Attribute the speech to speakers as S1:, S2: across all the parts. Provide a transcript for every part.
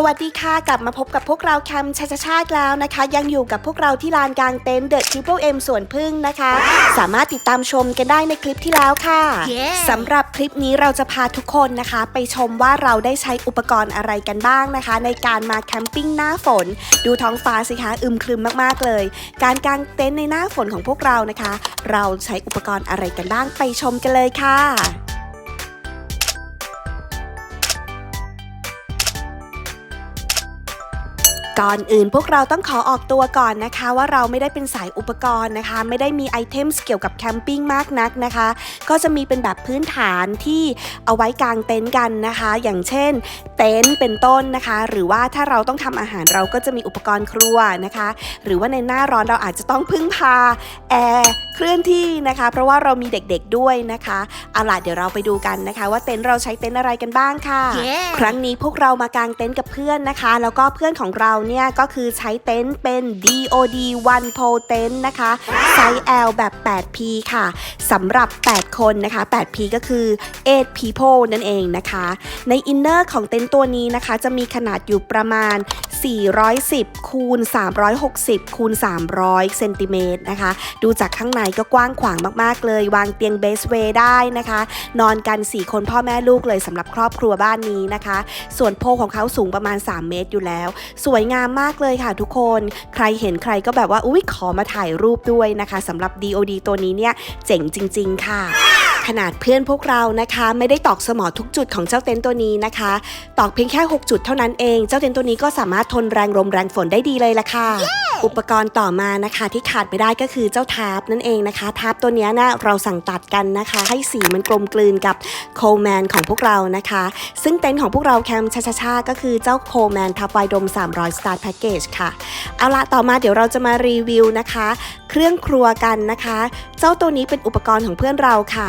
S1: สวัสดีค่ะ กลับมาพบกับพวกเราแคมป์ชาชาชาติแล้วนะคะ ยังอยู่กับพวกเราที่ลานกลางเต็นท์เดอะทริปเปิลเอ็มสวนพึ่งนะคะ สามารถติดตามชมกันได้ในคลิปที่แล้วค่ะ
S2: Yeah
S1: สำหรับคลิปนี้เราจะพาทุกคนนะคะ ไปชมว่าเราได้ใช้อุปกรณ์อะไรกันบ้างนะคะ ในการมาแคมปิ้งหน้าฝน ดูท้องฟ้าสิคะอึมครึมมากๆเลย การกางเต็นท์ในหน้าฝนของพวกเรานะคะ เราใช้อุปกรณ์อะไรกันบ้างไปชมกันเลยค่ะ ก่อนอื่นพวกเราต้องขอออกตัวก่อนนะคะ ว่าเราไม่ได้เป็นสายอุปกรณ์นะคะ ไม่ได้มีไอเทมส์เกี่ยวกับแคมปิ้งมากนักนะคะ ก็จะมีเป็นแบบพื้นฐานที่เอาไว้กางเต็นท์กันนะคะ อย่างเช่น เต็นท์เป็นต้นนะคะ หรือว่าถ้าเราต้องทำอาหารเราก็จะมีอุปกรณ์ครัวนะคะ หรือว่าในหน้าร้อนเราอาจจะต้องพึ่งพาแอร์เคลื่อนที่นะคะ เพราะว่าเรามีเด็กๆด้วยนะคะเอาล่ะเดี๋ยวเราไปดูกันนะคะ ว่าเต็นท์เราใช้เต็นท์อะไรกันบ้างค่ะ
S2: Yeah
S1: ครั้งนี้พวกเรามากางเต็นท์กับเพื่อนนะคะ แล้วก็เพื่อนของเราเนี่ยก็คือใช้เต็นท์เป็น DOD One Pole Tent นะคะไซส์ L แบบ 8P ค่ะสำหรับ 8 คนนะคะ 8P ก็คือ 8 people นั่นเองนะคะ ในอินเนอร์ของเต็นท์ตัวนี้นะคะ จะมีขนาดอยู่ประมาณ 410 คูณ 360 คูณ 300 เซนติเมตรนะคะ ดูจากข้างในก็กว้างขวางมากๆเลย วางเตียงเบสเวย์ได้นะคะ นอนกัน 4 คนพ่อแม่ลูกเลยสำหรับครอบครัวบ้านนี้นะคะ ส่วนโพของเขาสูงประมาณ 3 เมตรอยู่แล้ว สวยงามมากเลยค่ะทุกคน ใครเห็นใครก็แบบว่า อุ๊ย ขอมาถ่ายรูปด้วยนะคะสำหรับ DOD ตัวนี้เนี่ย เจ๋งจริง ๆ ค่ะ ขนาดเพื่อนพวกเรานะคะ ไม่ได้ตอกสมอทุกจุดของเจ้าเต็นท์ตัวนี้นะคะ ตอกเพียงแค่ 6 จุดเท่านั้นเอง เจ้าเต็นท์ตัวนี้ก็สามารถทนแรงลมแรงฝนได้ดีเลยละค่ะ อุปกรณ์ต่อมานะคะที่ขาดไม่ได้ก็คือเจ้าทาร์ปนั่นเองนะคะทาร์ปตัวนี้นะเราสั่งตัดกันนะคะ ให้สีมันกลมกลืนกับโคลแมนของพวกเรานะคะ ซึ่งเต็นท์ของพวกเราแคมชาชาชาก็คือเจ้าโคลแมนทับไวดม 300 Star Package ค่ะ เอาละต่อมาเดี๋ยวเราจะมารีวิวนะคะ เครื่องครัวกันนะคะ เจ้าตัวนี้เป็นอุปกรณ์ของเพื่อนเราค่ะ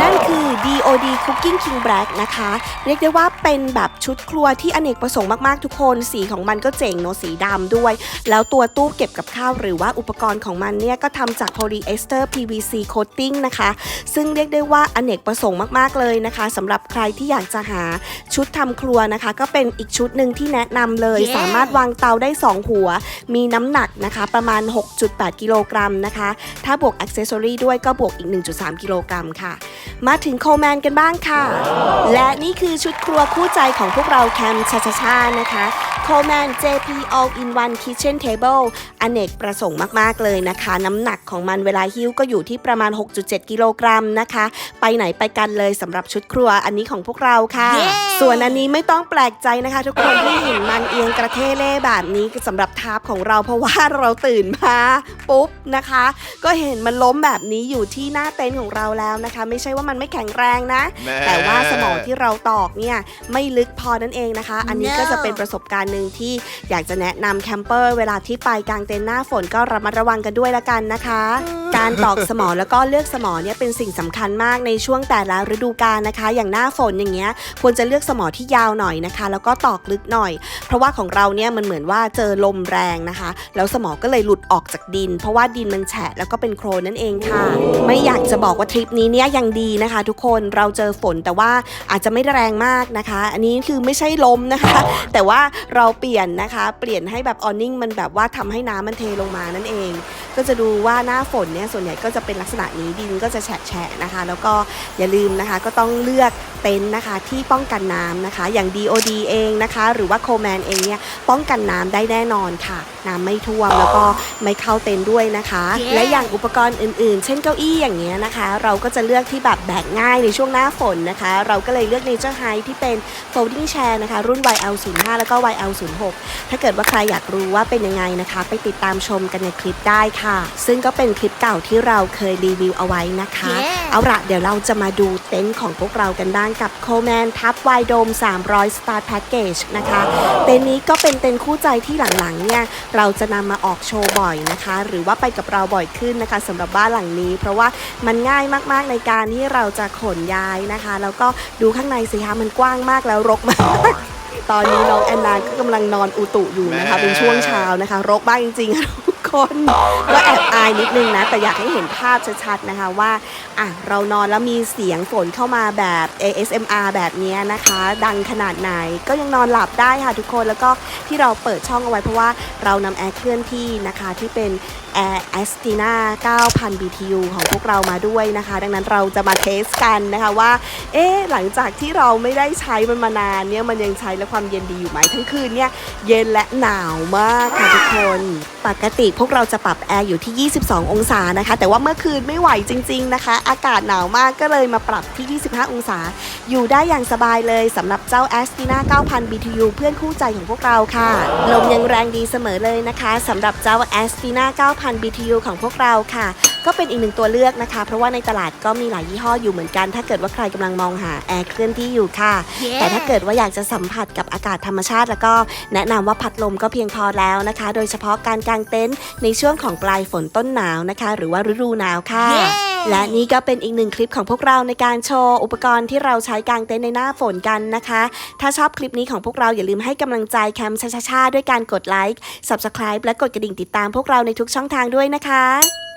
S1: นั่นคือ DOD Cooking King Black นะคะ เรียกได้ว่าเป็นแบบชุดครัวที่อเนกประสงค์มากๆทุกคน สีของมันก็เจ๋งเนอะสีดำด้วย แล้วตัวตู้เก็บกับข้าวหรือว่าอุปกรณ์ของมันเนี่ยก็ทำจาก polyester PVC coating นะคะ ซึ่งเรียกได้ว่าอเนกประสงค์มากๆเลยนะคะสำหรับใครที่อยากจะหาชุดทำครัวนะคะ ก็เป็นอีกชุดหนึ่งที่แนะนำเลย
S2: Yeah
S1: สามารถวางเตาได้ 2 หัว มีน้ำหนักนะคะ ประมาณ 6.8 กิโลกรัมนะคะ ถ้าบวกอ c เซ s ซอรีด้วยก็บวกอีก 1.3 กิโลกรัมค่ะ มาถึงโคแมนกันบ้างค่ะและนี่คือชุดครัวคู่ใจของพวกเราแคมชาชาชานะคะ โคแมน JP All in One Kitchen Table อเนกประสงค์มาก ๆ เลยนะคะ น้ำหนักของมันเวลาหิ้วก็อยู่ที่ประมาณ 6.7 กิโลกรัมนะคะ ไปไหนไปกันเลยสำหรับชุดครัวอันนี้ของพวกเราค่ะ
S2: เย้
S1: ส่วนอันนี้ไม่ต้องแปลกใจนะคะ ทุกคนที่เห็นมันเอียงกระเทเล่แบบนี้สำหรับทาร์ปของเราเพราะว่าเราตื่นมาปุ๊บนะคะ ก็เห็นมันล้มแบบนี้อยู่ที่หน้าเต็นท์ของเราแล้วนะคะ ไม่ใช่ว่ามันไม่แข็งแรงนะ
S3: แม่
S1: แต่ว่าสมองที่เราตอกเนี่ยไม่ลึกพอนั่นเองนะคะ อันนี้
S2: No
S1: ก็จะเป็นประสบการณ์หนึ่งที่อยากจะแนะนำแคมเปอร์เวลาที่ไปกลางเต็นท์หน้าฝนก็ระมัดระวังกันด้วยละกันนะคะ การตอกสมอแล้วก็เลือกสมอเนี่ยเป็นสิ่งสำคัญมากในช่วงแต่ละฤดูกาลนะคะ อย่างหน้าฝนอย่างเงี้ยควรจะเลือกสมอที่ยาวหน่อยนะคะ แล้วก็ตอกลึกหน่อย เพราะว่าของเราเนี่ยมันเหมือนว่าเจอลมแรงนะคะ แล้วสมอก็เลยหลุดออกจากดิน เพราะว่าดินมันแฉะแล้วก็เป็นโครนนั่นเองค่ะ ไม่อยากจะบอกว่าทริปนี้เนี่ยยังดีนะคะ ทุกคนเราเจอฝนแต่ว่าอาจจะไม่ได้แรงมากนะคะ อันนี้คือไม่ใช่ลมนะคะ แต่ว่าเราเปลี่ยนนะคะ เปลี่ยนให้แบบออนนิ่งมันแบบว่าทำให้น้ำมันเทลงมานั่นเอง ก็จะดูว่าหน้าฝนเนี่ยส่วนใหญ่ก็จะเป็นลักษณะนี้ดินก็จะแฉะๆนะคะ แล้วก็อย่าลืมนะคะก็ต้องเลือกเต็นท์นะคะที่ป้องกันน้ำนะคะ อย่าง DOD เองนะคะ หรือว่าโคแมนเองเนี่ยป้องกันน้ำได้แน่นอนค่ะ น้ำไม่ท่วมแล้วก็ไม่เข้าเต็นท์ด้วยนะคะ
S2: Yeah
S1: และอย่างอุปกรณ์อื่นๆ เช่นเก้าอี้อย่างเงี้ยนะคะ เราก็จะเลือกที่แบบแบกง่ายในช่วงหน้าฝนนะคะ เราก็เลยเลือก Nature High ที่เป็น folding chair นะคะ รุ่น YL05 แล้วก็ YL06 ถ้าเกิดว่าใครอยากรู้ว่าเป็นยังไงนะคะ ไปติดตามชมกันในคลิปได้ค่ะ ซึ่งก็เป็นคลิปเก่าที่เราเคยรีวิวเอาไว้นะคะ
S2: Yeah
S1: เอาละเดี๋ยวเราจะมาดูเต็นท์ของพวกเรากันบ้างกับ Coleman ทับไวโดม300 Star Package นะคะ เต็นท์นี้ก็เป็นเต็นท์คู่ใจที่หลังๆเนี่ยเราจะนำมาออกโชว์บ่อยนะคะ หรือว่าไปกับเราบ่อยขึ้นนะคะสำหรับบ้านหลังนี้ เพราะว่ามันง่ายมากๆในการที่เราจะขนย้ายนะคะ แล้วก็ดูข้างในสิคะมันกว้างมากแล้วรกมาก ตอนนี้น้องแอนนาก็กำลังนอนอุตุอยู่นะคะ
S3: แม่
S1: เป็นช่วงเช้านะคะ รกมากจริงๆคน ก็แอบอายนิดนึงนะ แต่อยากให้เห็นภาพชัดๆนะคะว่าอะเรานอนแล้วมีเสียงฝนเข้ามาแบบ ASMR แบบนี้นะคะ ดังขนาดไหนก็ยังนอนหลับได้ค่ะทุกคนแล้วก็ที่เราเปิดช่องเอาไว้เพราะว่าเรานำแอร์เคลื่อนที่นะคะที่เป็น Air a s t i n a 9,000 BTU ของพวกเรามาด้วยนะคะ ดังนั้นเราจะมาเทสกันนะคะว่า เอ๊หลังจากที่เราไม่ได้ใช้มันมานานเนี่ยมันยังใช้แล้วความเย็นดีอยู่ไหมทั้งคืนเนี่ยเย็นและหนาวมากค่ะทุกคน ปกติพวกเราจะปรับแอร์อยู่ที่ 22 องศานะคะ แต่ว่าเมื่อคืนไม่ไหวจริง ๆนะคะ อากาศหนาวมากก็เลยมาปรับที่ 25 องศา อยู่ได้อย่างสบายเลยสำหรับเจ้า a s t i n a 9,000 BTU เพื่อนคู่ใจของพวกเราค่ะ ลมยังแรงดีเสมอเลยนะคะสำหรับเจ้า a s t i n a 9,000 BTU ของพวกเราค่ะ ก็เป็นอีกหนึ่งตัวเลือกนะคะ เพราะว่าในตลาดก็มีหลายยี่ห้ออยู่เหมือนกัน ถ้าเกิดว่าใครกำลังมองหาแอร์เคลื่อนที่อยู่ค่ะแต่ถ้าเกิดว่าอยากจะสัมผัสกับอากาศธรรมชาติ แล้วก็แนะนำว่าพัดลมก็เพียงพอแล้วนะคะ โดยเฉพาะการกางเต็นท์ในช่วงของปลายฝนต้นหนาวนะคะ หรือว่าฤดูหนาวค่ะ และนี่ก็เป็นอีกหนึ่งคลิปของพวกเราในการโชว์อุปกรณ์ที่เราใช้กางเต็นท์ในหน้าฝนกันนะคะ ถ้าชอบคลิปนี้ของพวกเราอย่าลืมให้กำลังใจแคมชาชาๆด้วยการกดไลค์ Subscribe และกดกระดิ่งติดตามพวกเราในทุกช่องทางด้วยนะคะ